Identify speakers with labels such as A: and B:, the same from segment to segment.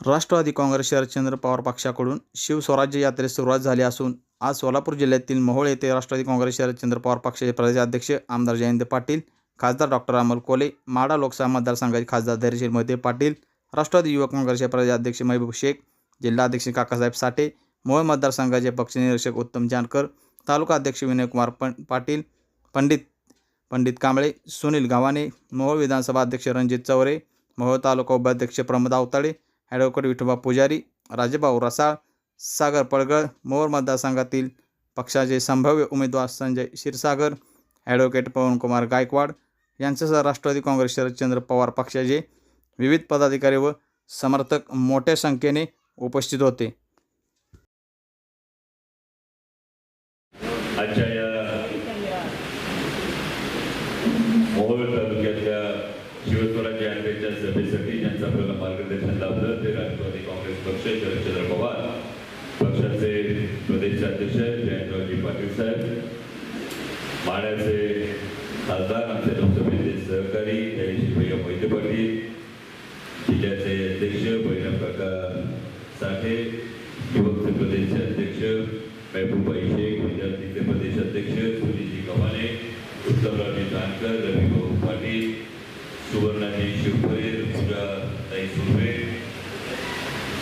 A: राष्ट्रवादी काँग्रेस शरदचंद्र पवार पक्षाकडून शिवस्वराज्य यात्रेस सुरुवात झाली असून आज सोलापूर जिल्ह्यातील मोहोळ येथे राष्ट्रवादी काँग्रेस शरदचंद्र पवार पक्षाचे प्रदेशाध्यक्ष आमदार जयंत पाटील खासदार डॉक्टर अमोल कोले माडा लोकसभा मतदारसंघाचे खासदार धैर्यशील मोहिते पाटील राष्ट्रवादी युवक काँग्रेसचे प्रदेशाध्यक्ष महबूब शेख जिल्हाध्यक्ष काकासाहेब साठे मोहोळ मतदारसंघाचे पक्षनिरीक्षक उत्तम जानकर तालुका अध्यक्ष विनयकुमार पण पाटील पंडित पंडित कांबळे सुनील गावाने मोहोळ विधानसभा अध्यक्ष रणजित चौरे मोहोळ तालुका उपाध्यक्ष प्रमोद आवताडे ॲडव्होकेट विठोबा पुजारी राजेभाऊ रसाळ सागर पडगळ मोर मतदारसंघातील पक्षाचे संभाव्य उमेदवार संजय क्षीरसागर ॲडव्होकेट पवनकुमार गायकवाड यांच्यासह राष्ट्रवादी काँग्रेस शरदचंद्र पवार पक्षाचे विविध पदाधिकारी व समर्थक मोठ्या संख्येने उपस्थित होते
B: आजच्या या मोहोळ तालुक्यातल्या शिवस्वराज्य यात्रेच्या सभेसाठी ज्यांचं आपल्याला मार्गदर्शन लाभलं ते राष्ट्रवादी काँग्रेस पक्ष शरदचंद्र पवार पक्षाचे प्रदेशाध्यक्ष जयंतरावजी पाटील साहेब माड्याचे खासदार आमचे लोकसभेचे सहकारी जयश्री भैया मोहिते पाटील जिल्ह्याचे अध्यक्ष भैरव काका साठे युवक प्रदेश अध्यक्ष महबूबाई शेख विद्यार्थीचे प्रदेश अध्यक्ष सुनीलजी गव्हाणे उत्तमरावजी जानकर रविभाऊ पाटील सुवर्णाजी शिवखरे पूजा ताई सुर्वे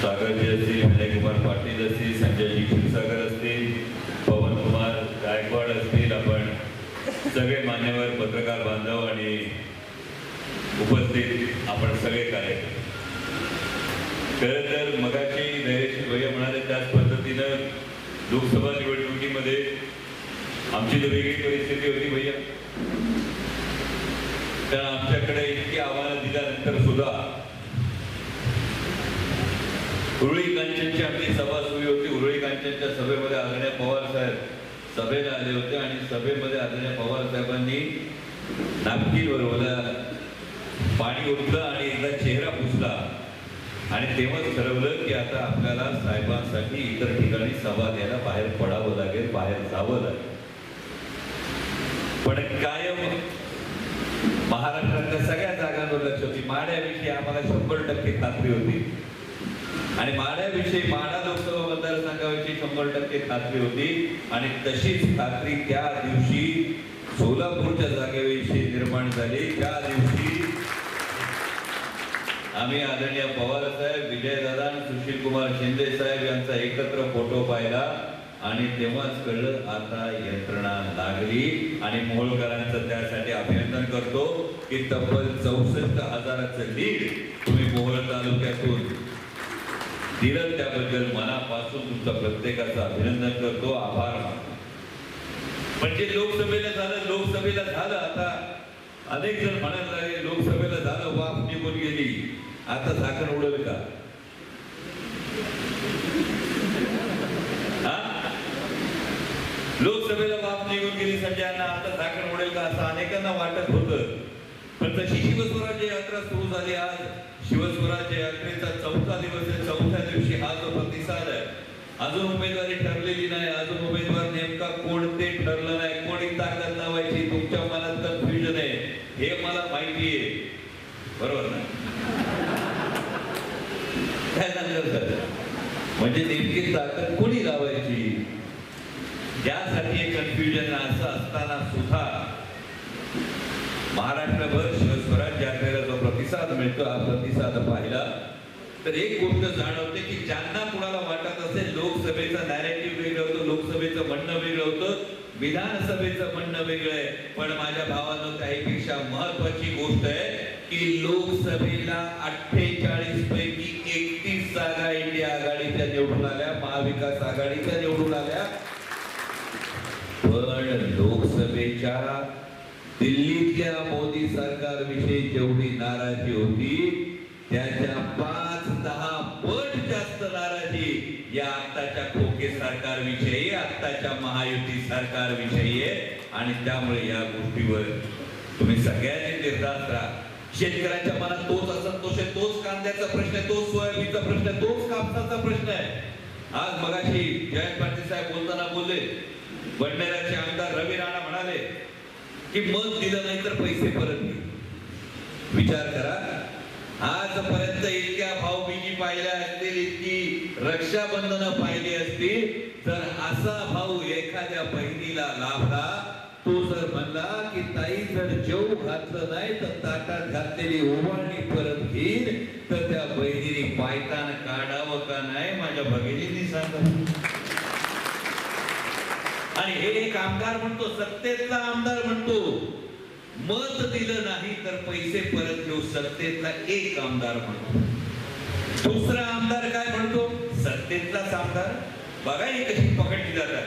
B: सागरजी असतील विनयकुमार पाटील असतील संजयजी क्षीरसागर असतील पवनकुमार गायकवाड असतील आपण सगळे मान्यवर पत्रकार बांधव आणि उपस्थित आपण सगळे कार्यक्रम खरं तर मगाची धैर्यशील भैया म्हणाले त्याच पद्धतीनं लोकसभा निवडणुकीमध्ये आमची तर वेगळी परिस्थिती होती भैया. तर आमच्याकडे इतकी आव्हानं दिल्यानंतर सुद्धा उरळी कांचनची आपली सभा सुरू होती. उरळी कांचनच्या सभेमध्ये आदरणीय पवार साहेब सभेला आले होते आणि सभेमध्ये आदरणीय पवार साहेबांनी नापकीन बरोबर पाणी ओतलं आणि एकदा चेहरा पुसला. आणि तेव्हाच ठरवलं की आता आपल्याला साहेबांसाठी इतर ठिकाणी सभा द्यायला बाहेर पडावं लागेल बाहेर जावं लागेल. पण कायम महाराष्ट्रातल्या सगळ्या जागांवर लक्ष होती. माड्याविषयी आम्हाला शंभर टक्के खात्री होती. आणि माड्याविषयी माडा लोकसभा मतदारसंघाविषयी शंभर टक्के खात्री होती आणि तशीच खात्री त्या दिवशी सोलापूरच्या जागेविषयी निर्माण झाली. त्या दिवशी आम्ही आदरणीय पवार साहेब विजयदादा आणि सुशील कुमार शिंदे साहेब यांचा एकत्र फोटो पाहिला आणि तेव्हाच कळलं आता यंत्रणा लागली आणि मोहोळकरांचं त्यासाठी अभिनंदन करतो की तब्बल चौसष्ट हजाराचं लीड तुम्ही मोहोळ तालुक्यातून दिलं त्याबद्दल मनापासून तुमचा प्रत्येकाचं अभिनंदन करतो आभार. मानतो म्हणजे लोकसभेला झालं लोकसभेला झालं. आता अनेक जण म्हणायला लागले लोकसभेला झालं वाफ निघून गेली. आता साखर उडल का? हा? लोकसभेला वाफ निघून गेली सगळ्यांना आता साखर उडेल का? असं अनेकांना वाटत होतं. पण तशी शिवस्वराज्य यात्रा सुरू झाली आज. शिवस्वराज्य यात्रेचा चौथा दिवस आहे. चौथ्या दिवशी हा जो प्रतिसाद आहे अजून उमेदवारी ठरलेली नाही. अजून उमेदवार नेमका कोण ते ठरलं नाही. कोणी ताकद लावायची तुमच्या मनात कन्फ्युजन आहे. हे मला माहिती आहे बरोबर ना? काय सांगणार सर? म्हणजे नेमकी ताकद कोणी लावायची? त्यासाठी कन्फ्युजन असं असताना सुद्धा महाराष्ट्रभर मिळतो हा प्रतिसाद पाहिला. तर एक गोष्ट जाणवते की ज्यांना कुणाला वाटत असेल लोकसभेचं नॅरेटिव्ह वेगळं होतं लोकसभेचं म्हणणं वेगळं होतं विधानसभेचं म्हणणं वेगळं आहे. पण माझ्या भावानं काहीपेक्षा महत्वाची गोष्ट आहे की लोकसभेला अठ्ठेचाळीस पैकी एकतीस जागा इंडिया आघाडीच्या निवडून आल्या महाविकास आघाडीच्या निवडून आल्या. पण लोकसभेच्या दिल्लीतल्या मोदी सरकारविषयी जेवढी नाराजी होती त्याच्या पाच दहा पट जास्त नाराजी या आत्ताच्या खोके सरकारविषयी आत्ताच्या महायुती सरकारविषयी आहे. आणि त्यामुळे या गोष्टीवर तुम्ही सगळ्यांनी निर्धास्त राहा शेतकऱ्यांच्या मनात तोच असंतोष आहे तोच कांद्याचा प्रश्न आहे तोच सोयाबीनचा प्रश्न आहे तोच कापसाचा प्रश्न आहे. आज मगाशी जयंत पाटील साहेब बोलताना बोलले बंडेराचे आमदार रवी राणा म्हणाले की मत दिलं नाही तर पैसे परत घे. विचार करा. आजपर्यंत इतक्या भावबीजी पाहिल्या असतील इतकी रक्षाबंधन पाहिली असतील तर असा भाऊ एखाद्या बहिणीला लाभला तो जर म्हणला की ताई जर जेव घातलं नाही तर ताटात घातलेली ओवाळणी परत घेईन तर त्या बहिणीने पायतान काढावं का नाही माझ्या भगिनीने सांगितलं. आणि हे कामगार म्हणतो सर सत्तेतला आमदार म्हणतो मत दिलं नाही तर पैसे परत घेऊ सत्तेतला एक आमदार म्हणतो. दुसरा आमदार काय म्हणतो? सत्तेतलाच आमदार. बघा ही कशी पकडली जातात.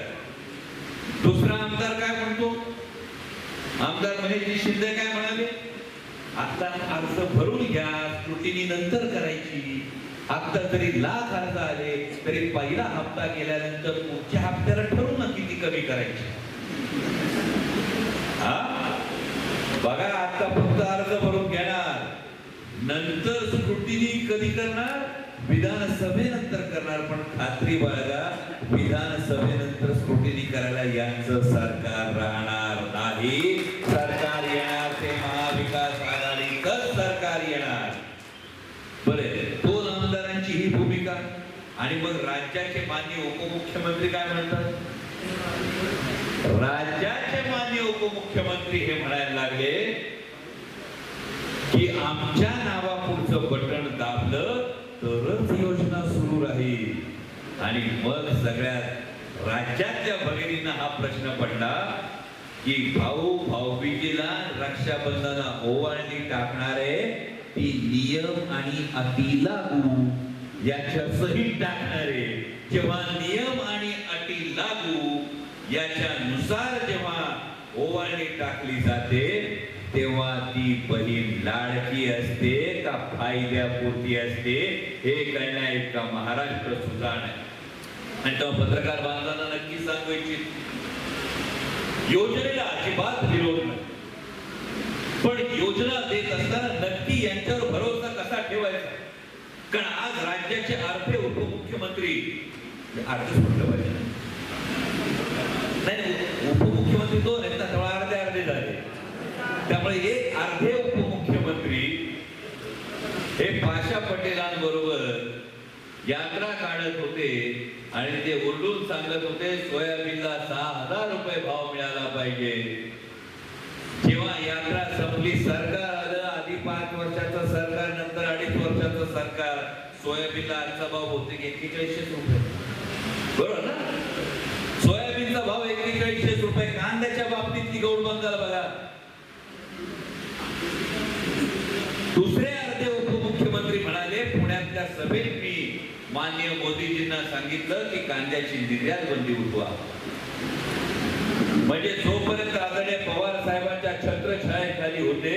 B: दुसरा आमदार काय म्हणतो? आमदार महेशजी शिंदे काय म्हणाले? आता अर्ज भरून घ्या स्क्रुटिनी नंतर करायची. आता तरी लाख अर्ज आले तरी पहिला हप्ता गेल्यानंतर पुढच्या हप्त्याला ठरवू ना किती कमी करायची. हा? बघा आता फक्त अर्ज भरून घेणार. नंतर स्क्रुटिनी कधी करणार? विधानसभेनंतर करणार. पण खात्री बाळगा विधानसभेनंतर स्क्रुटिनी करायला यांचं सरकार राहणार नाही. सरकार येणार ते महाविकास आघाडीतच सरकार येणार. बरे दोन आमदारांची ही भूमिका. आणि मग राज्याचे मान्य उपमुख्यमंत्री काय म्हणतात? राज्याचे मान्य उपमुख्यमंत्री हे म्हणायला लागले की आमच्या नावापुढचं बटन दाबलं तरच योजना सुरू राहील. आणि मग सगळ्यात राज्यातल्या भगिनींना हा प्रश्न पडला की भाऊ भाऊबीजीला रक्षाबंधना ओवाळणी टाकणारे ती नियम आणि अटी लागू याच्या सही टाकणारे. जेव्हा नियम आणि अटी लागू याच्यानुसार जेव्हा ओवाळणी टाकली जाते तेव्हा ती बहीण लाडकी असते का फायद्यापुरती असते हे कळण्या इतका महाराष्ट्र सुजाण आहे. आणि तेव्हा पत्रकार बांधवांना नक्की सांगू इच्छित योजनेला अजिबात विरोध नाही. पण योजना देत असताना नक्की यांच्यावर भरोसा कसा ठेवायचा? कारण आज राज्याचे अर्धे उपमुख्यमंत्री म्हणजे अर्थ म्हटलं पाहिजे. नाही उपमुख्यमंत्री दोन आहेत ना त्यामुळे अर्धे अर्धे झाले. त्यामुळे एक अर्धे उपमुख्यमंत्री हे पाशा पटेलांबरोबर यात्रा काढत होते आणि ते ओरडून सांगत होते सोयाबीनला सहा हजार रुपये भाव मिळाला पाहिजे. जेव्हा यात्रा संपली सरकार आलं आधी पाच वर्षाचं सरकार नंतर अडीच वर्षाचं सरकार. सोयाबीनला आजचा भाव होते एक्केचाळीसशे रुपये. बरोबर ना? गौड बघा. दुसरे अर्धे उपमुख्यमंत्री म्हणाले पुण्यातल्या सभेत मी माननीय मोदीजींना सांगितलं की कांद्याची निर्यात बंदी उठवा. म्हणजे जोपर्यंत आदरणीय पवार साहेबांच्या छत्रछायेखाली होते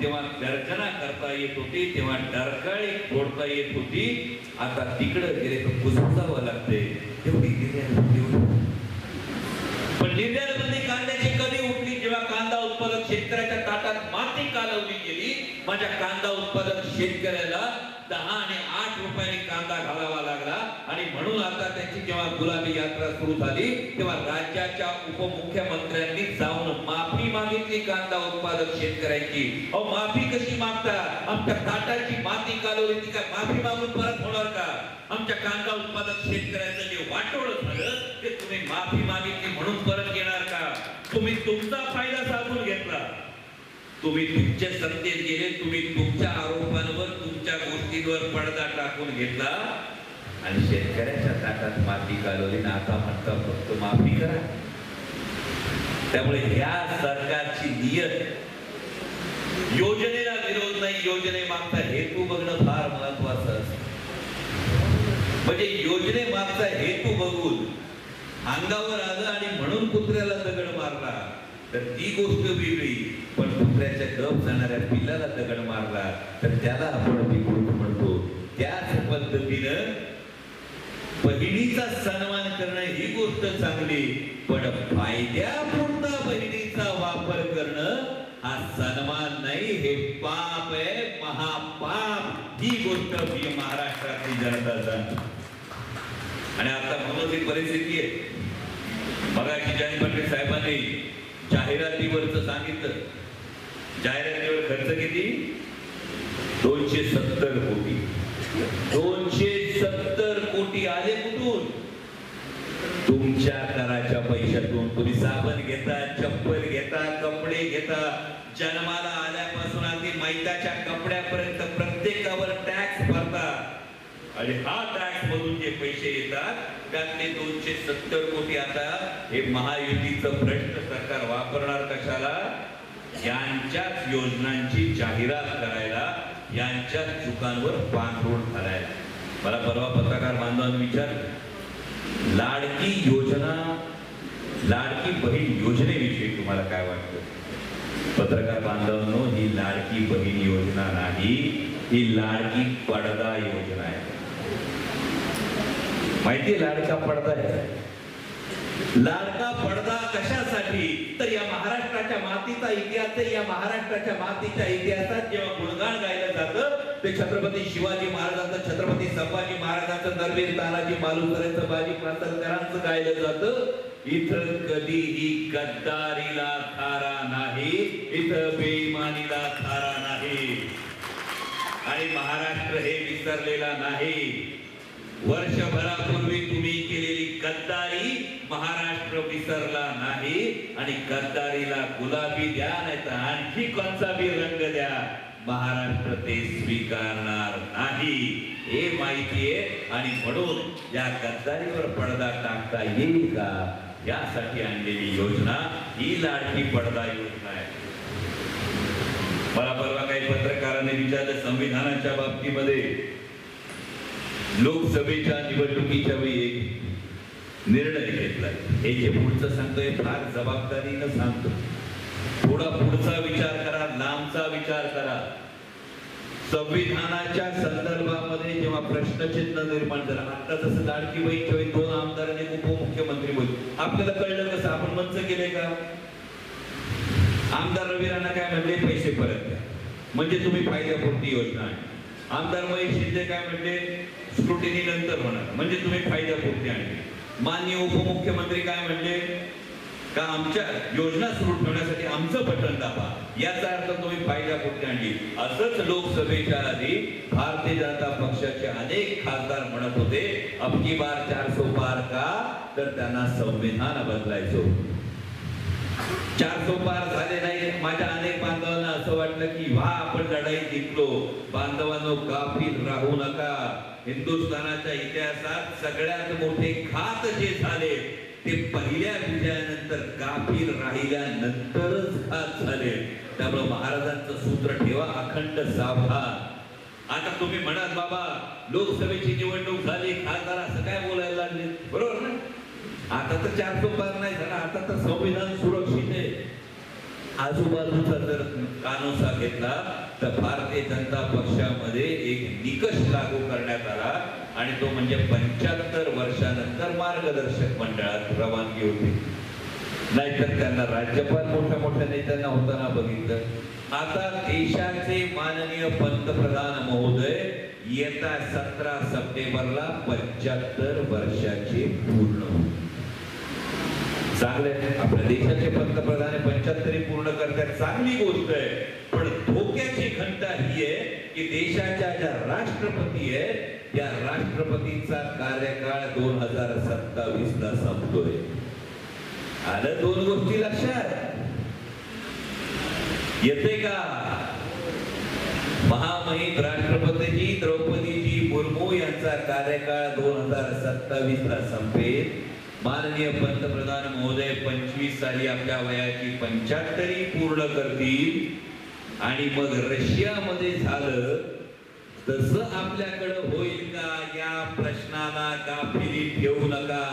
B: तेव्हा गर्जना करता येत होती तेव्हा डरकाळी फोडता येत होती. आता तिकडे गेले तर पुसवावं लागते तेवढी निर्यात माझ्या कांदा उत्पादक शेतकऱ्याला दहा आणि आठ रुपयाने कांदा घालावा लागला. आणि म्हणून आता त्यांची जेव्हा गुलाबी यात्रा सुरू झाली तेव्हा राज्याच्या उपमुख्यमंत्र्यांनी जाऊन माफी मागितली कांदा उत्पादक शेतकऱ्यांची. अहो माफी कशी मागता? आमच्या ताटाची माती कालवली ती काय माफी मागून परत होणार का? आमच्या कांदा उत्पादक शेतकऱ्याचं जे वाटोळ झालं ते तुम्ही माफी मागितली म्हणून परत येणार का? तुम्ही तुमचा फायदा साधून घेतला. तुम्ही तुमच्या सत्तेत गेले तुम्ही तुमच्या आरोपांवर तुमच्या गोष्टींवर पडदा टाकून घेतला. आणि शेतकऱ्याच्या ताटात माती कालवली ना आता म्हणता फक्त माफी करा. त्यामुळे ह्या सरकारची नियत योजनेला विरोध नाही योजने मागचा हेतू बघणं फार महत्वाचं असत. म्हणजे योजने मागचा हेतू बघून अंगावर आलं आणि म्हणून कुत्र्याला दगड मारला. तर ती गोष्ट वेगळी. पण कुत्र्याच्या गप जाणाऱ्या पिल्लाला दगड मारला तर त्याला आपण विकृत म्हणतो. त्याच पद्धतीनं बहिणीचा सन्मान करणं ही गोष्ट चांगली पण फायद्यापुरता बहिणीचा वापर करणं हा सन्मान नाही हे पाप आहे महापाप. ही गोष्ट मी महाराष्ट्रातली जनता जाणतो आणि आता म्हणून ही परिस्थिती आहे. मगाशी जयंत पाटील साहेबांनी जाहिरातीवरच सांगितलं. जाहिरातीवर खर्च किती? दोनशे सत्तर कोटी. दोनशे सत्तर कोटी आले कुठून? तुमच्या कराच्या पैशातून. तुम्ही साबण घेता चप्पल घेता कपडे घेता. जन्माला आल्यापासून अगदी मैदाच्या कपडे आणि हा टॅक्स मधून जे पैसे येतात त्यातले दोनशे सत्तर कोटी आता हे महायुतीचं भ्रष्ट सरकार वापरणार कशाला? यांच्याच योजनांची जाहिरात करायला यांच्याच चुकांवर पांघरूण घालायला. मला परवा पत्रकार बांधवांनी विचार लाडकी योजना लाडकी बहीण योजनेविषयी तुम्हाला काय वाटतं? पत्रकार बांधवांनो ही लाडकी बहीण योजना नाही ही लाडकी पडदा योजना आहे. माहिती लाडका पडदा आहे. लाडका पडदा कशासाठी? तर या महाराष्ट्राच्या मातीचा इतिहास या महाराष्ट्राच्या मातीच्या इतिहासात जेव्हा गुणगान गायलं जातं ते छत्रपती शिवाजी महाराजांचं छत्रपती संभाजी महाराजांचं नरवीर तानाजी मालुसरेचं बाजी प्रांतकरांचं गायलं जातं. इथं कधीही गद्दारीला थारा नाही. इथं बेईमानीला थारा नाही. आणि महाराष्ट्र हे विसरलेला नाही. वर्षभरापूर्वी तुम्ही केलेली गद्दारी महाराष्ट्र विसरला नाही आणि गद्दारीला गुलाबी द्या नाही तर आणखी कोणता बी रंग द्या. महाराष्ट्र ते स्वीकारणार नाही. हे माहिती आहे. आणि म्हणून या गद्दारीवर पडदा टाकता येईल का? यासाठी आणलेली योजना ही लाडकी पडदा योजना आहे. मला परवा काही पत्रकारांनी विचारलं संविधानाच्या बाबतीमध्ये लोकसभेच्या निवडणुकीच्या वेळी एक निर्णय घेतला. हे जे पुढचं सांगतोय फार जबाबदारीनं सांगतो थोडा पुढचा विचार करा लांबचा विचार करा. संविधानाच्या संदर्भामध्ये जेव्हा प्रश्नचिन्ह निर्माण झालं आता जसं लाडकी वेळी दोन आमदार आणि उपमुख्यमंत्री बोल आपल्याला कळलं कसं? आपण मंच केले का? आमदार रवी राणा काय म्हणले? पैसे परत द्या. म्हणजे तुम्ही फायद्यापुरती योजना आहे. आमदार महेश शिंदे काय म्हणले? स्क्रुटिनी नंतर होणार. म्हणजे तुम्ही फायद्यापुरती आणली माननीय उपमुख्यमंत्री काय म्हणले? का आमच्या योजना सुरू ठेवण्यासाठी आमचं बटन दाबा. याचा अर्थ तुम्ही फायद्यापुरती आणली असंच लोकसभेच्या आधी भारतीय जनता पक्षाचे अनेक खासदार म्हणत होते अबकी बार चारसो पार का? तर त्यांना संविधान बदलायचो. चार सो पार झाले नाही. माझ्या अनेक बांधवांना असं वाटलं की वा आपण लढाई जिंकलो. बांधवांनो काफी राहू नका. हिंदुस्थानाच्या इतिहासात सगळ्यात मोठे घात जे झाले ते पहिल्या विजयानंतर गाफील राहिल्यानंतरच घात झाले. त्यामुळे महाराजांचं सूत्र ठेवा अखंड साभा आता तुम्ही म्हणाल बाबा लोकसभेची निवडणूक झाली खासदार असं काय बोलायला लागले? बरोबर ना? आता तर चार पार नाही झाला आता तर संविधान सुरक्षित आहे. आजूबाजूचा जर कानोसा घेतला तर भारतीय जनता पक्षामध्ये एक निकष लागू करण्यात आला आणि तो म्हणजे पंच्याहत्तर वर्षानंतर मार्गदर्शक मंडळात रवानगी होती. नाहीतर त्यांना राज्यपाल मोठ्या मोठ्या नेत्यांना होताना बघितलं. आता देशाचे माननीय पंतप्रधान महोदय येत्या सतरा सप्टेंबरला पंच्याहत्तर वर्षाचे पूर्ण होते चांगले आपल्या देशाचे पंतप्रधान पंच्याहत्तरी पूर्ण करतात. चांगली गोष्ट आहे. पण धोक्याची घंटा ही आहे की देशाच्या ज्या राष्ट्रपती आहेत त्या राष्ट्रपतीचा कार्यकाळ दोन हजार सत्तावीस ला संपतोय. आलं दोन गोष्टी लक्षात? येते का? महामहिम राष्ट्रपतीजी द्रौपदीजी मुर्मू यांचा कार्यकाळ दोन हजार सत्तावीस ला संपेल. माननीय पंतप्रधान महोदय पंचवीस साली आपल्या वयाची पंच्याहत्तरी पूर्ण करतील. आणि मग रशियामध्ये झालं तसं आपल्याकडं होईल का? या प्रश्नाला गाफिली ठेवू नका.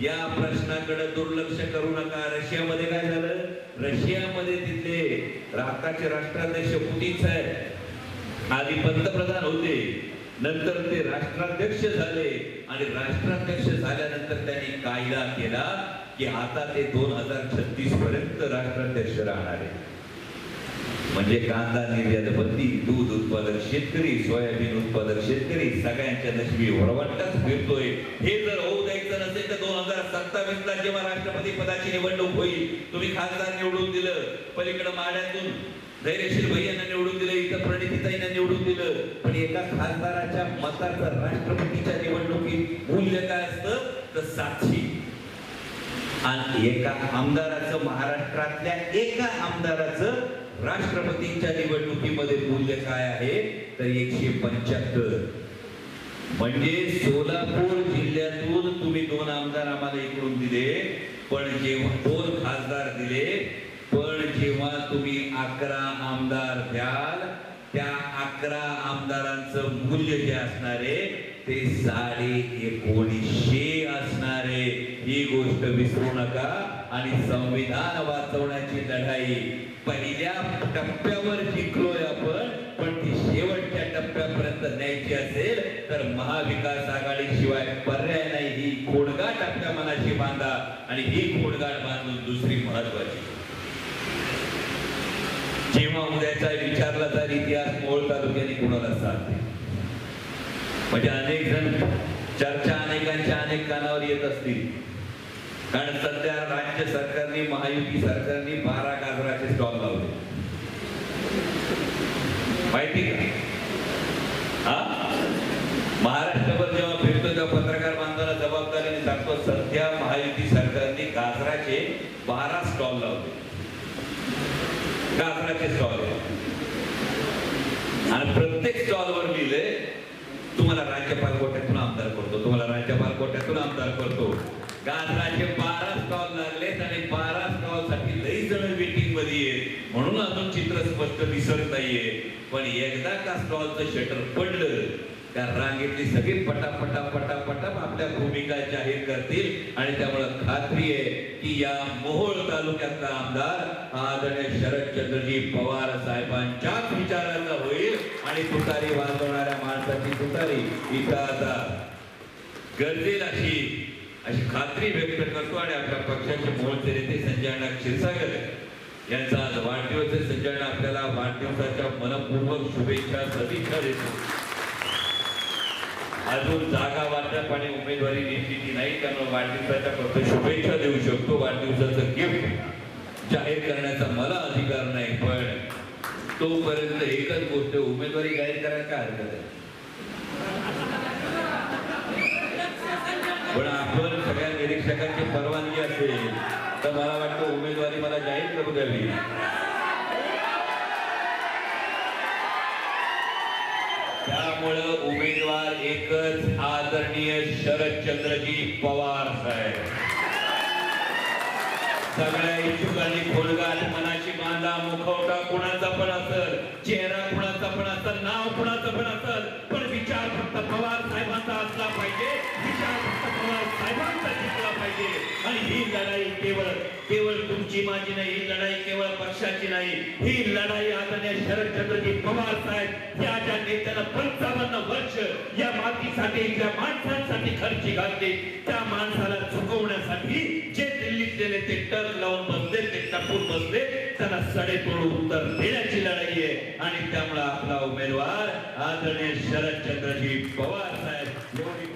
B: या प्रश्नाकडे दुर्लक्ष करू नका. रशियामध्ये काय झालं? रशियामध्ये तिथले आताचे राष्ट्राध्यक्ष पुतीन साहेब आधी पंतप्रधान होते. नंतर ते राष्ट्राध्यक्ष झाले. आणि राष्ट्राध्यक्ष झाल्यानंतर त्यांनी कायदा केला की आता ते दोन हजार छत्तीस पर्यंत राष्ट्राध्यक्ष राहणार आहे. म्हणजे कांदा निर्यात बंदी दूध उत्पादक शेतकरी सोयाबीन उत्पादक शेतकरी सगळ्यांच्या नशिबी वरवंटाच फिरतोय. हे जर होऊ द्यायचं नसेल तर दोन हजार सत्तावीस ला जेव्हा राष्ट्रपती पदाची निवडणूक होईल तुम्ही खासदार निवडून दिलं. पलीकडे माड्यातून धैर्यशील भैयांना निवडून दिलं इथं प्रणितीताईंना निवडून दिलं. पण एका खासदाराच्या मताचं राष्ट्रपतीच्या निवडणुकीत मूल्य काय असतं? तर सातशे. आणि एका आमदाराचं महाराष्ट्रातल्या एका आमदाराचं राष्ट्रपतींच्या निवडणुकीमध्ये मूल्य काय आहे? तर एकशे पंच्याहत्तर. म्हणजे सोलापूर जिल्ह्यातून तुम्ही दोन आमदार आम्हाला इकडून दिले पण जेव्हा दोन खासदार दिले पण जेव्हा तुम्ही अकरा आमदार द्याल त्या अकरा आमदारांचं मूल्य जे असणार आहे ते साडे एकोणीसशे असणार आहे. ही गोष्ट विसरू नका आणि संविधान वाचवण्याची लढाई पहिल्या टप्प्यावर जिंकलोय आपण पण ती शेवटच्या टप्प्यापर्यंत न्यायची असेल तर महाविकास आघाडी शिवाय पर्याय नाही. ही खोडगाठ आपल्या मनाशी बांधा आणि ही खोडगाठ बांधून दुसरी महत्वाची द्यायचा आहे विचारला तर इतिहास मोळ तालुक्याने कुणाला साथ म्हणजे अनेक जण चर्चा अनेकांच्या अनेक कानावर येत असतील. कारण सध्या राज्य सरकारने महायुती सरकारने बारा गाजराचे स्टॉल लावले. माहिती का? हा? महाराष्ट्रभर जेव्हा फिरतो तेव्हा पत्रकार बांधवाला जबाबदारीने सांगतो सध्या महायुती सरकारने गाजराचे बारा स्टॉल लावले. गाजराचे स्टॉल आणि प्रत्येक स्टॉलवर लिहिले तुम्हाला राज्यपाल कोट्यातून आमदार करतो तुम्हाला राज्यपाल कोट्यातून करतो. गाजराचे बारा स्टॉल लागलेत आणि बारा स्टॉलसाठी लई जण वेटिंगमध्ये आहेत. म्हणून अजून चित्र स्पष्ट दिसत नाहीये. पण एकदा का स्टॉलचं शटर पडलं त्या रांगेतली सगळी पटापटा पटापटा आपल्या भूमिका जाहीर करतील. आणि त्यामुळे खात्री आहे की या मोहोळ तालुक्यातला आमदार आदरणीय शरदचंद्रजी पवार साहेबांच्याच विचाराचा होईल. आणि तुतारी वाजवणाऱ्या माणसाची तुतारी इथं आता गरजेल अशी अशी खात्री व्यक्त करतो आणि आपल्या पक्षाचे मोहोळचे नेते संजय अण्णा क्षीरसागर यांचा आज वाढदिवस आहे. संजय अण्णा आपल्याला वाढदिवसाच्या मनपूर्वक शुभेच्छा सदिच्छा देतो. अजून जागा वाटप आणि उमेदवारी निश्चिती नाही त्यामुळे वाढदिवसाच्या फक्त शुभेच्छा देऊ शकतो. वाढदिवसाचं गिफ्ट जाहीर करण्याचा मला अधिकार नाही पण तोपर्यंत एकच गोष्ट उमेदवारी जाहीर करायला काय हरकत आहे? पण आपण सगळ्या निरीक्षकांची परवानगी असेल तर मला वाटतं उमेदवारी मला जाहीर करू द्यावी. त्यामुळं उमेदवार एकच आदरणीय शरदचंद्रजी पवार साहेब. सगळ्या इच्छुकांनी खोलगाल मनाची बांधा मुखवटा कुणाचा पण असल चेहरा कुणाचा पण असल नाव कुणाचं पण असल ही लढाई केवळ केवळ तुमची माझी नाही ही लढाई केवळ पक्षाची नाही. ही लढाई आदरणीय शरदचंद्रजी पवार साहेब या ज्या नेत्यानं पंचावन्न वर्ष या मातीसाठी ज्या माणसांसाठी खर्ची घातली त्या माणसाला चुकवण्यासाठी जे दिल्लीतले नेते टक लावून बसले ते टपून बसले त्यांना सडेतोड उत्तर देण्याची लढाई आहे. आणि त्यामुळे आपला उमेदवार आदरणीय शरदचंद्रजी पवार साहेब